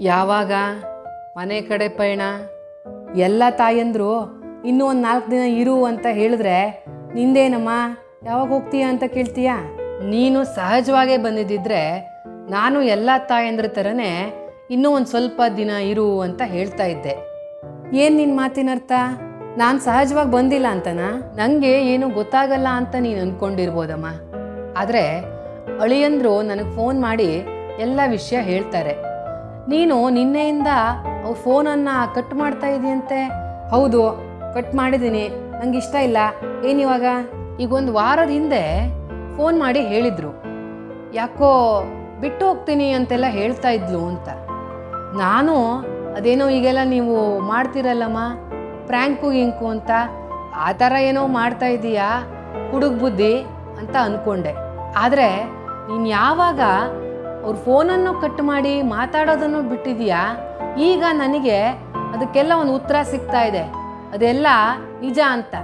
ಯಾವಾಗ? ಮನೆ ಕಡೆ ಪಯಣ? ಎಲ್ಲ ತಾಯಂದ್ರು ಇನ್ನೂ ಒಂದು ನಾಲ್ಕು ದಿನ ಇರು ಅಂತ ಹೇಳಿದ್ರೆ ನಿಂದೇನಮ್ಮ? ಯಾವಾಗ ಹೋಗ್ತೀಯಾ ಅಂತ ಕೇಳ್ತೀಯ? ನೀನು ಸಹಜವಾಗೇ ಬಂದಿದ್ದಿದ್ರೆ ನಾನು ಎಲ್ಲ ತಾಯಂದ್ರ ಥರನೇ ಇನ್ನೂ ಒಂದು ಸ್ವಲ್ಪ ದಿನ ಇರು ಅಂತ ಹೇಳ್ತಾ ಇದ್ದೆ. ಏನು ನಿನ್ನ ಮಾತಿನ ಅರ್ಥ? ನಾನು ಸಹಜವಾಗಿ ಬಂದಿಲ್ಲ ಅಂತನಾ? ನನಗೆ ಏನು ಗೊತ್ತಾಗಲ್ಲ ಅಂತ ನೀನು ಅಂದ್ಕೊಂಡಿರ್ಬೋದಮ್ಮ ಆದರೆ ಅಳಿಯಂದ್ರು ನನಗೆ ಫೋನ್ ಮಾಡಿ ಎಲ್ಲ ವಿಷಯ ಹೇಳ್ತಾರೆ. ನೀನು ನಿನ್ನೆಯಿಂದ ಫೋನನ್ನು ಕಟ್ ಮಾಡ್ತಾ ಇದೆಯಂತೆ? ಹೌದು, ಕಟ್ ಮಾಡಿದ್ದೀನಿ. ನಂಗೆ ಇಷ್ಟ ಇಲ್ಲ. ಏನಿವಾಗ ಈಗ ಒಂದು ವಾರದ ಹಿಂದೆ ಫೋನ್ ಮಾಡಿ ಹೇಳಿದ್ರು. ಯಾಕೋ ಬಿಟ್ಟು ಹೋಗ್ತೀನಿ ಅಂತೆಲ್ಲ ಹೇಳ್ತಾ ಇದ್ಲು ಅಂತ. ನಾನು, ಅದೇನೋ ಈಗೆಲ್ಲ ನೀವು ಮಾಡ್ತಿರಲ್ಲಮ್ಮ? ಪ್ರ್ಯಾಂಕು ಗಿಂಕು ಅಂತ? ಆ ಥರ ಏನೋ ಮಾಡ್ತಾ ಇದೀಯಾ? ಹುಡುಗ ಬುದ್ಧಿ ಅಂತ ಅಂದ್ಕೊಂಡೆ ಆದರೆ, ನೀನು ಯಾವಾಗ ಅವ್ರ ಫೋನನ್ನು ಕಟ್ ಮಾಡಿ ಮಾತಾಡೋದನ್ನು ಬಿಟ್ಟಿದೀಯಾ ಈಗ ನನಗೆ ಅದಕ್ಕೆಲ್ಲ ಒಂದು ಉತ್ತರ ಸಿಗ್ತಾ ಇದೆ. ಅದೆಲ್ಲ ನಿಜ ಅಂತ.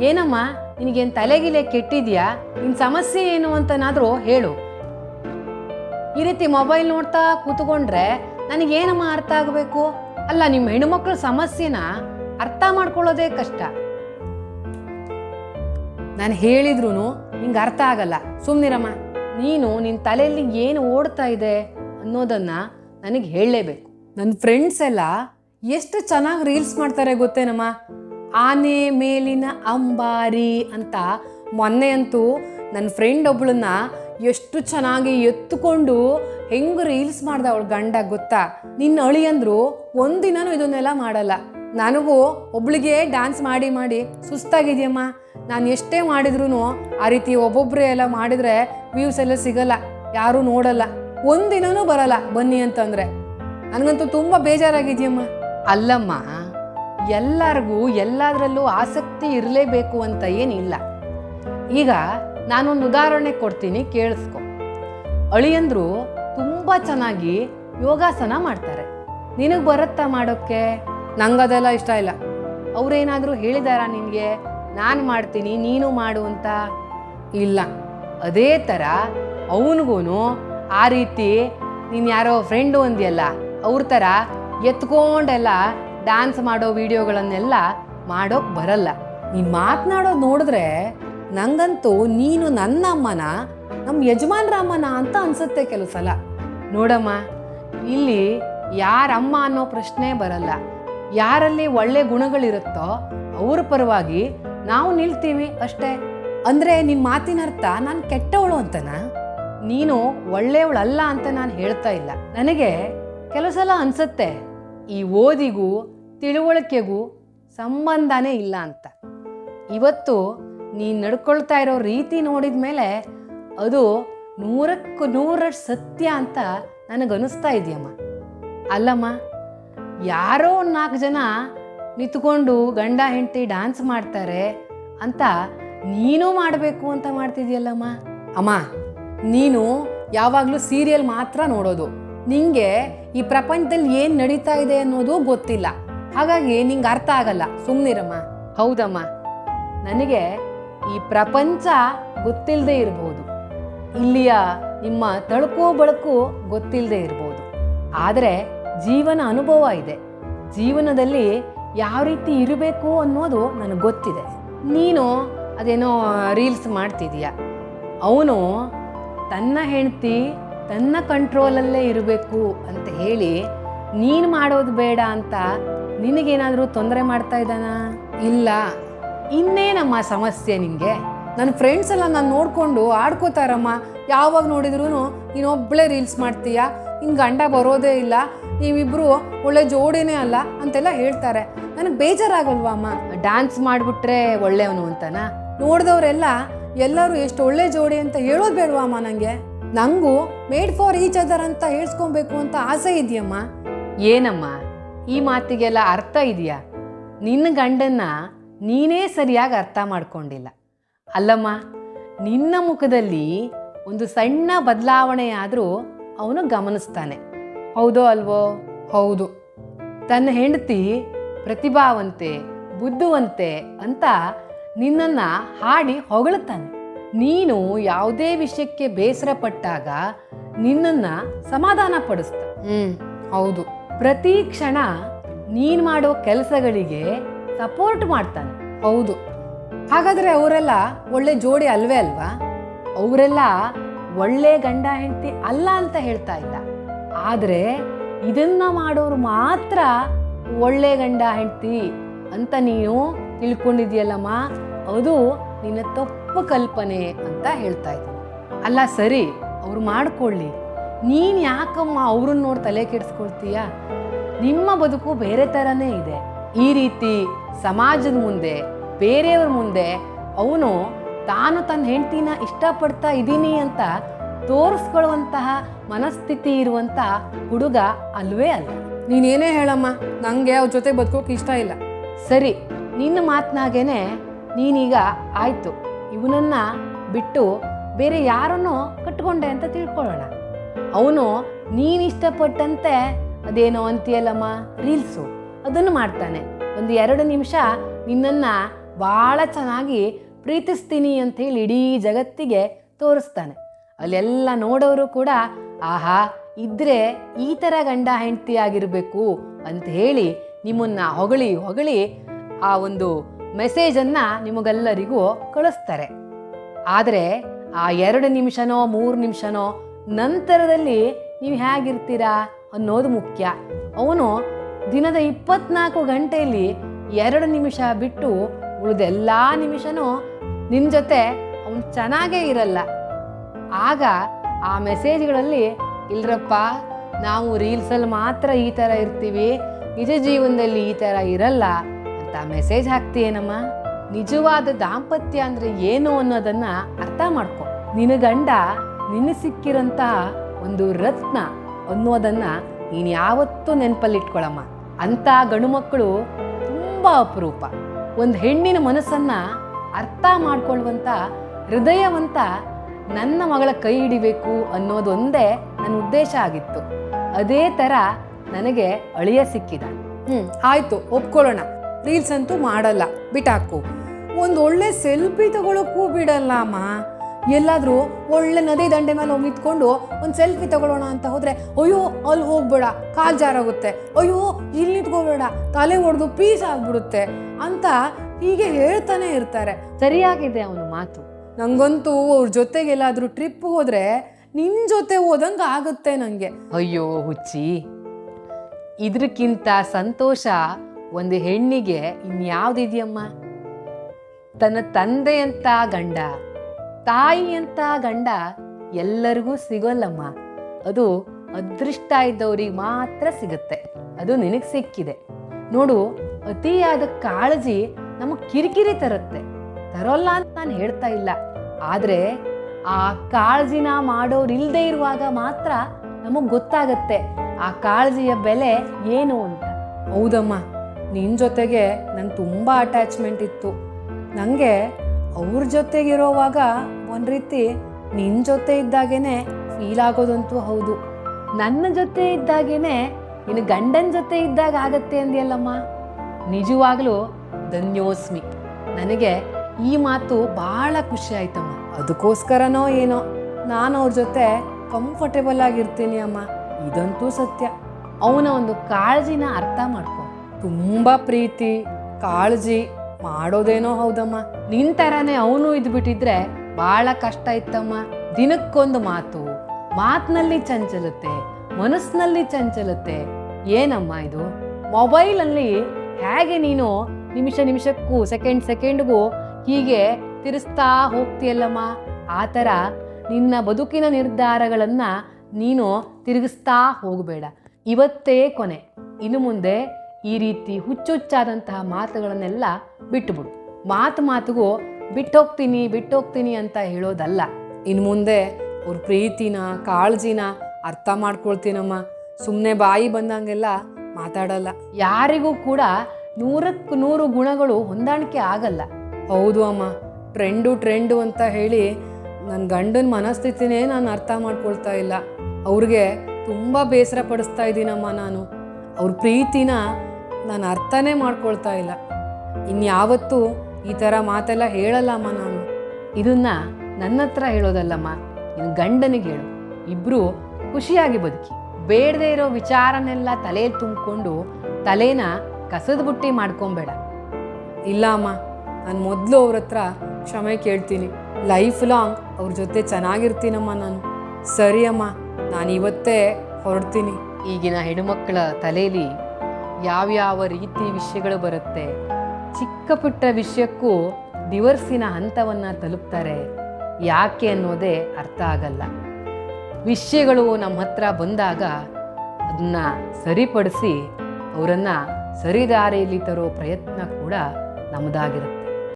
ಏನಮ್ಮ, ನಿನಗೇನು ತಲೆಗಿಲೆ ಕೆಟ್ಟಿದ್ಯಾ ನಿನ್ನ ಸಮಸ್ಯೆ ಏನು ಅಂತನಾದರೂ ಹೇಳು. ಈ ರೀತಿ ಮೊಬೈಲ್ ನೋಡ್ತಾ ಕೂತ್ಕೊಂಡ್ರೆ ನನಗೇನಮ್ಮ ಅರ್ಥ ಆಗಬೇಕು? ಅಲ್ಲ, ನಿಮ್ಮ ಹೆಣ್ಣುಮಕ್ಳ ಸಮಸ್ಯೆನ ಅರ್ಥ ಮಾಡ್ಕೊಳ್ಳೋದೇ ಕಷ್ಟ. ನಾನು ಹೇಳಿದ್ರು ನಿಂಗೆ ಅರ್ಥ ಆಗಲ್ಲ. ಸುಮ್ಮನಿರಮ್ಮ ನೀನು ನಿನ್ನ ತಲೆಯಲ್ಲಿ ಏನು ಓಡ್ತಾ ಇದೆ ಅನ್ನೋದನ್ನ ನನಗೆ ಹೇಳಲೇಬೇಕು. ನನ್ನ ಫ್ರೆಂಡ್ಸ್ ಎಲ್ಲ ಎಷ್ಟು ಚೆನ್ನಾಗಿ ರೀಲ್ಸ್ ಮಾಡ್ತಾರೆ ಗೊತ್ತೇನಮ್ಮ ಆನೆ ಮೇಲಿನ ಅಂಬಾರಿ ಅಂತ ಮೊನ್ನೆ ಅಂತೂ ನನ್ನ ಫ್ರೆಂಡ್ ಒಬ್ಳನ್ನ ಎಷ್ಟು ಚೆನ್ನಾಗಿ ಎತ್ತುಕೊಂಡು ಹೆಂಗ್ ರೀಲ್ಸ್ ಮಾಡ್ದ ಅವಳು ಗಂಡ ಗೊತ್ತಾ? ನಿನ್ನ ಅಳಿಯಂದ್ರು ಒಂದಿನೂ ಇದನ್ನೆಲ್ಲ ಮಾಡಲ್ಲ. ನನಗೂ ಒಬ್ಳಿಗೆ ಡ್ಯಾನ್ಸ್ ಮಾಡಿ ಮಾಡಿ ಸುಸ್ತಾಗಿದೆಯಮ್ಮ. ನಾನು ಎಷ್ಟೇ ಮಾಡಿದ್ರೂ ಆ ರೀತಿ ಒಬ್ಬೊಬ್ಬರೇ ಎಲ್ಲ ಮಾಡಿದರೆ ವ್ಯೂಸ್ ಎಲ್ಲ ಸಿಗಲ್ಲ ಯಾರೂ ನೋಡಲ್ಲ ಒಂದಿನೂ ಬರಲ್ಲ ಬನ್ನಿ ಅಂತಂದರೆ. ನನಗಂತೂ ತುಂಬ ಬೇಜಾರಾಗಿದೆಯಮ್ಮ. ಅಲ್ಲಮ್ಮ ಎಲ್ಲರಿಗೂ ಎಲ್ಲದರಲ್ಲೂ ಆಸಕ್ತಿ ಇರಲೇಬೇಕು ಅಂತ ಏನಿಲ್ಲ. ಈಗ ನಾನೊಂದು ಉದಾಹರಣೆ ಕೊಡ್ತೀನಿ ಕೇಳಿಸ್ಕೊ. ಅಳಿಯಂದ್ರು ತುಂಬ ಚೆನ್ನಾಗಿ ಯೋಗಾಸನ ಮಾಡ್ತಾರೆ. ನಿನಗೆ ಬರುತ್ತಾ ಮಾಡೋಕ್ಕೆ? ನಂಗದೆಲ್ಲ ಇಷ್ಟ ಇಲ್ಲ. ಅವ್ರೇನಾದರೂ ಹೇಳಿದಾರಾ ನಿನಗೆ? ನಾನು ಮಾಡ್ತೀನಿ, ನೀನು ಮಾಡು ಅಂತ? ಇಲ್ಲ. ಅದೇ ಥರ ಅವನಿಗೂ ಆ ರೀತಿ ನೀನು ಯಾರೋ ಫ್ರೆಂಡು ಒಂದಿಯಲ್ಲ, ಅವ್ರ ಥರ ಎತ್ಕೊಂಡೆಲ್ಲ ಡ್ಯಾನ್ಸ್ ಮಾಡೋ ವಿಡಿಯೋಗಳನ್ನೆಲ್ಲ ಮಾಡೋಕೆ ಬರಲ್ಲ. ನೀನು ಮಾತನಾಡೋದು ನೋಡಿದ್ರೆ ನಂಗಂತೂ ನೀನು ನನ್ನ ಅಮ್ಮನ ನಮ್ಮ ಯಜಮಾನ್ರ ಅಮ್ಮನ ಅಂತ ಅನಿಸುತ್ತೆ ಕೆಲವು ಸಲ. ನೋಡಮ್ಮ, ಇಲ್ಲಿ ಯಾರಮ್ಮ ಅನ್ನೋ ಪ್ರಶ್ನೆ ಬರಲ್ಲ. ಯಾರಲ್ಲಿ ಒಳ್ಳೆ ಗುಣಗಳಿರುತ್ತೋ ಅವ್ರ ಪರವಾಗಿ ನಾವು ನಿಲ್ತೀವಿ ಅಷ್ಟೇ. ಅಂದ್ರೆ ನಿನ್ನ ಮಾತಿನ ಅರ್ಥ ನಾನು ಕೆಟ್ಟವಳು ಅಂತನಾ? ನೀನು ಒಳ್ಳೆಯವಳಲ್ಲ ಅಂತ ನಾನು ಹೇಳ್ತಾ ಇಲ್ಲ. ನನಗೆ ಕೆಲವು ಸಲ ಅನ್ಸುತ್ತೆ, ಈ ಓದಿಗೂ, ತಿಳುವಳಿಕೆಗೂ ಸಂಬಂಧನೇ ಇಲ್ಲ ಅಂತ. ಇವತ್ತು ನೀನು ನಡ್ಕೊಳ್ತಾ ಇರೋ ರೀತಿ ನೋಡಿದ ಮೇಲೆ ಅದು ನೂರಕ್ಕೂ ನೂರಷ್ಟು ಸತ್ಯ ಅಂತ ನನಗನ್ನಿಸ್ತಾ ಇದೆಯಮ್ಮ. ಅಲ್ಲಮ್ಮ, ಯಾರೋ ನಾಲ್ಕು ಜನ ನಿಂತ್ಕೊಂಡು ಗಂಡ ಹೆಂಡತಿ ಡ್ಯಾನ್ಸ್ ಮಾಡ್ತಾರೆ ಅಂತ ನೀನು ಮಾಡಬೇಕು ಅಂತ ಮಾಡ್ತಿದ್ಯಲ್ಲಮ್ಮ ಅಮ್ಮ, ನೀನು ಯಾವಾಗಲೂ ಸೀರಿಯಲ್ ಮಾತ್ರ ನೋಡೋದು. ನಿಂಗೆ ಈ ಪ್ರಪಂಚದಲ್ಲಿ ಏನು ನಡೀತಾ ಇದೆ ಅನ್ನೋದು ಗೊತ್ತಿಲ್ಲ. ಹಾಗಾಗಿ ನಿಂಗೆ ಅರ್ಥ ಆಗಲ್ಲ. ಸುಮ್ಮನಿರಮ್ಮ ಹೌದಮ್ಮ. ನನಗೆ ಈ ಪ್ರಪಂಚ ಗೊತ್ತಿಲ್ಲದೆ ಇರ್ಬೋದು. ಇಲ್ಲಿಯ ನಿಮ್ಮ ತಳುಕು ಬಳಕು ಗೊತ್ತಿಲ್ಲದೆ ಇರ್ಬೋದು. ಆದರೆ ಜೀವನ ಅನುಭವ ಇದೆ. ಜೀವನದಲ್ಲಿ ಯಾವ ರೀತಿ ಇರಬೇಕು ಅನ್ನೋದು ನನಗೆ ಗೊತ್ತಿದೆ. ನೀನು ಅದೇನೋ ರೀಲ್ಸ್ ಮಾಡ್ತಿದೀಯ. ಅವನು ತನ್ನ ಹೆಂಡತಿ ತನ್ನ ಕಂಟ್ರೋಲಲ್ಲೇ ಇರಬೇಕು ಅಂತ ಹೇಳಿ ನೀನು ಮಾಡೋದು ಬೇಡ ಅಂತ ನಿನಗೇನಾದರೂ ತೊಂದರೆ ಮಾಡ್ತಾ ಇದ್ದಾನ? ಇಲ್ಲ. ಇನ್ನೇನಮ್ಮ ಸಮಸ್ಯೆ ನಿನಗೆ ನನ್ನ ಫ್ರೆಂಡ್ಸ್ ಎಲ್ಲ ನಾನು ನೋಡಿಕೊಂಡು ಆಡ್ಕೋತಾರಮ್ಮ ಯಾವಾಗ ನೋಡಿದ್ರು ನೀನೊಬ್ಬಳೇ ರೀಲ್ಸ್ ಮಾಡ್ತೀಯಾ. ನಿನ್ನ ಗಂಡ ಬರೋದೇ ಇಲ್ಲ. ನೀವಿಬ್ರು ಒಳ್ಳೆ ಜೋಡಿನೇ ಅಲ್ಲ ಅಂತೆಲ್ಲ ಹೇಳ್ತಾರೆ. ನನಗೆ ಬೇಜಾರಾಗಲ್ವಾ ಅಮ್ಮ? ಡ್ಯಾನ್ಸ್ ಮಾಡಿಬಿಟ್ರೆ ಒಳ್ಳೆಯವನು ಅಂತಾನ? ನೋಡಿದವರೆಲ್ಲ ಎಲ್ಲರೂ ಎಷ್ಟು ಒಳ್ಳೆ ಜೋಡಿ ಅಂತ ಹೇಳೋದು ಬೇಡವಾ ಅಮ್ಮ ನನಗೆ ನಂಗೂ ಮೇಡ್ ಫಾರ್ ಈಚ್ ಅದರ್ ಅಂತ ಹೇಳ್ಸ್ಕೊಬೇಕು ಅಂತ ಆಸೆ ಇದೆಯಮ್ಮ? ಏನಮ್ಮ? ಈ ಮಾತಿಗೆಲ್ಲ ಅರ್ಥ ಇದೆಯಾ? ನಿನ್ನ ಗಂಡನ್ನ ನೀನೇ ಸರಿಯಾಗಿ ಅರ್ಥ ಮಾಡ್ಕೊಂಡಿಲ್ಲ. ಅಲ್ಲಮ್ಮ ನಿನ್ನ ಮುಖದಲ್ಲಿ ಒಂದು ಸಣ್ಣ ಬದಲಾವಣೆ ಆದರೂ ಅವನು ಗಮನಿಸ್ತಾನೆ. ಹೌದೋ ಅಲ್ವೋ? ಹೌದು. ತನ್ನ ಹೆಂಡತಿ ಪ್ರತಿಭಾವಂತೆ ಬುದ್ಧಿವಂತೆ ಅಂತ ನಿನ್ನನ್ನ ಹಾಡಿ ಹೊಗಳುತ್ತಾನೆ ನೀನು ಯಾವುದೇ ವಿಷಯಕ್ಕೆ ಬೇಸರ ಪಟ್ಟಾಗ ನಿನ್ನನ್ನ ಸಮಾಧಾನ ಪಡಿಸ್ತ ಹ್ಮ್. ಹೌದು. ಪ್ರತಿ ಕ್ಷಣ ನೀನ್ ಮಾಡೋ ಕೆಲಸಗಳಿಗೆ ಸಪೋರ್ಟ್ ಮಾಡ್ತಾನೆ. ಹೌದು. ಹಾಗಾದ್ರೆ ಅವರೆಲ್ಲ ಒಳ್ಳೆ ಜೋಡಿ ಅಲ್ವೇ ಅಲ್ವಾ? ಅವರೆಲ್ಲ ಒಳ್ಳೆ ಗಂಡ ಹೆಂಡತಿ ಅಲ್ಲ ಅಂತ ಹೇಳ್ತಾ ಇಲ್ಲ ಆದ್ರೆ ಇದನ್ನ ಮಾಡೋರು ಮಾತ್ರ ಒಳ್ಳೆ ಗಂಡ, ಹೆಂಡತಿ ಅಂತ ನೀನು ತಿಳ್ಕೊಂಡಿದ್ಯಲ್ಲಮ್ಮ ಅದು ನಿನ್ನ ತಪ್ಪು ಕಲ್ಪನೆ ಅಂತ ಹೇಳ್ತಾ ಇದ್ದೀನಿ. ಅಲ್ಲ ಸರಿ, ಅವ್ರು ಮಾಡ್ಕೊಳ್ಳಿ. ನೀನು ಯಾಕಮ್ಮ ಅವ್ರನ್ನ ನೋಡಿ ತಲೆ ಕೆಡಿಸ್ಕೊಳ್ತೀಯ? ನಿಮ್ಮ ಬದುಕು ಬೇರೆ ಥರನೇ ಇದೆ. ಈ ರೀತಿ ಸಮಾಜದ ಮುಂದೆ, ಬೇರೆಯವ್ರ ಮುಂದೆ ಅವನು ತಾನು ತನ್ನ ಹೆಂಡ್ತಿನ ಇಷ್ಟಪಡ್ತಾ ಇದ್ದೀನಿ ಅಂತ ತೋರಿಸ್ಕೊಳ್ಳುವಂತಹ ಮನಸ್ಥಿತಿ ಇರುವಂತ ಹುಡುಗ ಅಲ್ವೇ ಅಲ್ಲ. ನೀನೇನೇ ಹೇಳಮ್ಮ ನನಗೆ ಅವ್ರ ಜೊತೆ ಬದುಕೋಕೆ ಇಷ್ಟ ಇಲ್ಲ. ಸರಿ ನಿನ್ನ ಮಾತನಾಗೇನೆ ನೀನೀಗ ಆಯ್ತು. ಇವನನ್ನ ಬಿಟ್ಟು ಬೇರೆ ಯಾರನ್ನು ಕಟ್ಕೊಂಡೆ ಅಂತ ತಿಳ್ಕೊಳ್ಳೋಣ. ಅವನು ನೀನು ಇಷ್ಟಪಟ್ಟಂತೆ ಅದೇನೋ ಅಂತೀಯಲ್ಲಮ್ಮ ರೀಲ್ಸು. ಅದನ್ನು ಮಾಡ್ತಾನೆ. ಒಂದು ಎರಡು ನಿಮಿಷ ನಿನ್ನನ್ನು ಭಾಳ ಚೆನ್ನಾಗಿ ಪ್ರೀತಿಸ್ತೀನಿ ಅಂತ ಹೇಳಿ ಇಡೀ ಜಗತ್ತಿಗೆ ತೋರಿಸ್ತಾನೆ. ಅಲ್ಲೆಲ್ಲ ನೋಡೋರು ಕೂಡ, ಆಹಾ, ಇದ್ರೆ ಈ ಥರ ಗಂಡ ಹೆಂಡತಿ ಆಗಿರಬೇಕು ಅಂತ ಹೇಳಿ ನಿಮ್ಮನ್ನ ಹೊಗಳಿ ಹೊಗಳಿ ಆ ಒಂದು ಮೆಸೇಜನ್ನು ನಿಮಗೆಲ್ಲರಿಗೂ ಕಳಿಸ್ತಾರೆ. ಆದರೆ ಆ ಎರಡು ನಿಮಿಷನೋ, ಮೂರು ನಿಮಿಷನೋ ನಂತರದಲ್ಲಿ ನೀವು ಹೇಗಿರ್ತೀರಾ ಅನ್ನೋದು ಮುಖ್ಯ. ಅವನು ದಿನದ ಇಪ್ಪತ್ನಾಲ್ಕು ಗಂಟೆಯಲ್ಲಿ ಎರಡು ನಿಮಿಷ ಬಿಟ್ಟು ಉಳಿದೆಲ್ಲ ನಿಮಿಷನೂ ನಿನ್ನ ಜೊತೆ ಅವನು ಚೆನ್ನಾಗೇ ಇರಲ್ಲ. ಆಗ ಆ ಮೆಸೇಜ್ಗಳಲ್ಲಿ, ಇಲ್ರಪ್ಪ, ನಾವು ರೀಲ್ಸಲ್ಲಿ ಮಾತ್ರ ಈ ಥರ ಇರ್ತೀವಿ, ನಿಜ ಜೀವನದಲ್ಲಿ ಈ ಥರ ಇರಲ್ಲ ಅಂತ ಮೆಸೇಜ್ ಹಾಕ್ತೀಯೇನಮ್ಮ? ನಿಜವಾದ ದಾಂಪತ್ಯ ಅಂದರೆ ಏನು ಅನ್ನೋದನ್ನು ಅರ್ಥ ಮಾಡ್ಕೊ. ನಿನ್ನ ಗಂಡ ನಿನ್ನ ಸಿಕ್ಕಿರಂತಹ ಒಂದು ರತ್ನ ಅನ್ನೋದನ್ನು ನೀನು ಯಾವತ್ತೂ ನೆನಪಲ್ಲಿಟ್ಕೊಳಮ್ಮ. ಅಂಥ ಗಂಡು ಮಕ್ಕಳು ತುಂಬ ಅಪರೂಪ. ಒಂದು ಹೆಣ್ಣಿನ ಮನಸ್ಸನ್ನು ಅರ್ಥ ಮಾಡ್ಕೊಳ್ಳುವಂಥ ಹೃದಯವಂತ ನನ್ನ ಮಗಳ ಕೈ ಹಿಡಿಬೇಕು ಅನ್ನೋದೊಂದೇ ನನ್ನ ಉದ್ದೇಶ ಆಗಿತ್ತು. ಅದೇ ಥರ ನನಗೆ ಅಳಿಯ ಸಿಕ್ಕಿದ. ಹ್ಮ್. ಆಯ್ತು ಒಪ್ಕೊಳ್ಳೋಣ. ರೀಲ್ಸ್ ಅಂತೂ ಮಾಡಲ್ಲ. ಬಿಟ್ಟಾಕು ಒಂದು ಒಳ್ಳೆ ಸೆಲ್ಫಿ ತಗೊಳಕ್ಕೂ ಬಿಡಲ್ಲ ಅಮ್ಮ ಎಲ್ಲಾದ್ರೂ ಒಳ್ಳೆ ನದಿ ದಂಡೆ ಮೇಲೆ ಹೋಗಿ ನಿಂತ್ಕೊಂಡು ಒಂದು ಸೆಲ್ಫಿ ತಗೊಳ್ಳೋಣ ಅಂತ ಹೋದ್ರೆ ಅಯ್ಯೋ ಅಲ್ಲಿ ಹೋಗ್ಬೇಡ. ಕಾಲ್ ಜಾರಾಗುತ್ತೆ. ಅಯ್ಯೋ ಇಲ್ಲಿ ನಿಂತ್ಕೋಬೇಡ. ತಲೆ ಹೊಡೆದು ಪೀಸ್ ಆಗ್ಬಿಡುತ್ತೆ. ಅಂತ ಹೀಗೆ ಹೇಳ್ತಾನೆ ಇರ್ತಾರೆ. ಸರಿಯಾಗಿದೆ ಅವನ ಮಾತು. ನಂಗಂತೂ ಅವ್ರ ಜೊತೆಗೆಲ್ಲಾದ್ರೂ ಟ್ರಿಪ್ ಹೋದ್ರೆ ನಿನ್ ಜೊತೆ ಹೋದಂಗೆ ಆಗುತ್ತೆ ನಂಗೆ. ಅಯ್ಯೋ ಹುಚ್ಚಿ. ಇದಕ್ಕಿಂತ ಸಂತೋಷ ಒಂದು ಹೆಣ್ಣಿಗೆ ಇನ್ಯಾವ್ದಿದೆಯಮ್ಮ ತನ್ನ ತಂದೆಯಂತ ಗಂಡ, ತಾಯಿ ಅಂತ ಗಂಡ ಎಲ್ಲರಿಗೂ ಸಿಗೋಲ್ಲಮ್ಮ. ಅದು ಅದೃಷ್ಟ ಇದ್ದವ್ರಿಗೆ ಮಾತ್ರ ಸಿಗುತ್ತೆ. ಅದು ನಿನಗೆ ಸಿಕ್ಕಿದೆ. ನೋಡು, ಅತಿಯಾದ ಕಾಳಜಿ ನಮಗೆ ಕಿರಿಕಿರಿ ತರುತ್ತೆ. ತರೋಲ್ಲ ಅಂತ ನಾನು ಹೇಳ್ತಾ ಇಲ್ಲ. ಆದರೆ ಆ ಕಾಳಜಿನ ಮಾಡೋರು ಇಲ್ಲದೆ ಇರುವಾಗ ಮಾತ್ರ ನಮಗೆ ಗೊತ್ತಾಗತ್ತೆ ಆ ಕಾಳಜಿಯ ಬೆಲೆ ಏನು ಅಂತ. ಹೌದಮ್ಮ ನಿನ್ನ ಜೊತೆಗೆ ನಂಗೆ ತುಂಬ ಅಟ್ಯಾಚ್ಮೆಂಟ್ ಇತ್ತು. ನನಗೆ ಅವ್ರ ಜೊತೆಗಿರೋವಾಗ ಒಂದು ರೀತಿ ನಿನ್ನ ಜೊತೆ ಇದ್ದಾಗೇ ಫೀಲ್ ಆಗೋದಂತೂ ಹೌದು. ನನ್ನ ಜೊತೆ ಇದ್ದಾಗೇ ನಿನ್ನ ಗಂಡನ ಜೊತೆ ಇದ್ದಾಗ ಆಗತ್ತೆ ಅಂದಿಯಲ್ಲಮ್ಮ? ನಿಜವಾಗ್ಲೂ ಧನ್ಯೋಸ್ಮಿ. ನನಗೆ ಈ ಮಾತು ಬಹಳ ಖುಷಿ ಆಯ್ತಮ್ಮ. ಅದಕ್ಕೋಸ್ಕರನೋ ಏನೋ, ನಾನು ಅವ್ರ ಜೊತೆ ಕಂಫರ್ಟೇಬಲ್ ಆಗಿರ್ತೀನಿ ಅಮ್ಮ. ಇದಂತೂ ಸತ್ಯ. ಅವನ ಒಂದು ಕಾಳಜಿನ ಅರ್ಥ ಮಾಡ್ಕೊ. ತುಂಬ ಪ್ರೀತಿ, ಕಾಳಜಿ ಮಾಡೋದೇನೋ ಹೌದಮ್ಮ. ನಿನ್ ಥರನೇ ಅವನು ಇದ್ಬಿಟ್ಟಿದ್ರೆ ಬಹಳ ಕಷ್ಟ ಇತ್ತಮ್ಮ. ದಿನಕ್ಕೊಂದು ಮಾತು, ಮಾತಿನಲ್ಲಿ ಚಂಚಲತೆ ಮನಸ್ಸಿನಲ್ಲಿ ಚಂಚಲತೆ. ಏನಮ್ಮ ಇದು? ಮೊಬೈಲಲ್ಲಿ ಹೇಗೆ ನೀನು ನಿಮಿಷ ನಿಮಿಷಕ್ಕೂ, ಸೆಕೆಂಡ್ ಸೆಕೆಂಡ್ಗೂ ಹೀಗೆ ತಿರ್ಸ್ತಾ ಹೋಗ್ತೀಯಲ್ಲಮ್ಮ? ಆ ಥರ ನಿನ್ನ ಬದುಕಿನ ನಿರ್ಧಾರಗಳನ್ನು ನೀನು ತಿರುಗಿಸ್ತಾ ಹೋಗಬೇಡ. ಇವತ್ತೇ ಕೊನೆ. ಇನ್ನು ಮುಂದೆ ಈ ರೀತಿ ಹುಚ್ಚುಚ್ಚಾದಂತಹ ಮಾತುಗಳನ್ನೆಲ್ಲ ಬಿಟ್ಟುಬಿಡು. ಮಾತು ಮಾತುಗೂ ಬಿಟ್ಟೋಗ್ತೀನಿ ಬಿಟ್ಟೋಗ್ತೀನಿ ಅಂತ ಹೇಳೋದಲ್ಲ. ಇನ್ನು ಮುಂದೆ ಅವ್ರ ಪ್ರೀತಿನ, ಕಾಳಜಿನ ಅರ್ಥ ಮಾಡ್ಕೊಳ್ತೀನಮ್ಮ. ಸುಮ್ಮನೆ ಬಾಯಿ ಬಂದಂಗೆಲ್ಲ ಮಾತಾಡಲ್ಲ. ಯಾರಿಗೂ ಕೂಡ ನೂರಕ್ಕೂ ನೂರು ಗುಣಗಳು ಹೊಂದಾಣಿಕೆ ಆಗಲ್ಲ. ಹೌದು ಅಮ್ಮ ಟ್ರೆಂಡು ಟ್ರೆಂಡು ಅಂತ ಹೇಳಿ ನನ್ನ ಗಂಡನ ಮನಸ್ಥಿತಿನೇ ನಾನು ಅರ್ಥ ಮಾಡ್ಕೊಳ್ತಾ ಇಲ್ಲ. ಅವ್ರಿಗೆ ತುಂಬ ಬೇಸರ ಪಡಿಸ್ತಾ ಇದ್ದೀನಮ್ಮ ನಾನು. ಅವ್ರ ಪ್ರೀತಿನ ನಾನು ಅರ್ಥನೇ ಮಾಡ್ಕೊಳ್ತಾ ಇಲ್ಲ. ಇನ್ಯಾವತ್ತೂ ಈ ಥರ ಮಾತೆಲ್ಲ ಹೇಳಲ್ಲಮ್ಮ ನಾನು. ಇದನ್ನು ನನ್ನ ಹತ್ರ ಹೇಳೋದಲ್ಲಮ್ಮ ನಿನ್ನ ಗಂಡನಿಗೆ ಹೇಳು. ಇಬ್ಬರು ಖುಷಿಯಾಗಿ ಬದುಕಿ. ಬೇಡದೇ ಇರೋ ವಿಚಾರನೆಲ್ಲ ತಲೆಯಲ್ಲಿ ತುಂಬಿಕೊಂಡು ತಲೆನ ಕಸದ ಬುಟ್ಟಿ ಮಾಡ್ಕೊಬೇಡ. ಇಲ್ಲ ಅಮ್ಮ ನಾನು ಮೊದಲು ಅವ್ರ ಹತ್ರ ಕ್ಷಮೆ ಕೇಳ್ತೀನಿ. ಲೈಫ್ ಲಾಂಗ್ ಅವ್ರ ಜೊತೆ ಚೆನ್ನಾಗಿರ್ತೀನಮ್ಮ ನಾನು. ಸರಿ ಅಮ್ಮ, ನಾನು ಇವತ್ತೇ ಹೊರಡ್ತೀನಿ. ಈಗಿನ ಹೆಣ್ಣುಮಕ್ಕಳ ತಲೆಯಲ್ಲಿ ಯಾವ್ಯಾವ ರೀತಿ ವಿಷಯಗಳು ಬರುತ್ತೆ ಚಿಕ್ಕ ಪುಟ್ಟ ವಿಷಯಕ್ಕೂ ಡಿವರ್ಸಿನ ಹಂತವನ್ನು ತಲುಪ್ತಾರೆ ಯಾಕೆ ಅನ್ನೋದೇ ಅರ್ಥ ಆಗಲ್ಲ. ವಿಷಯಗಳು ನಮ್ಮ ಹತ್ರ ಬಂದಾಗ ಅದನ್ನ ಸರಿಪಡಿಸಿ ಅವರನ್ನು ಸರಿದಾರಿಯಲ್ಲಿ ತರೋ ಪ್ರಯತ್ನ ಕೂಡ ನಮ್ಮದಾಗಿರುತ್ತೆ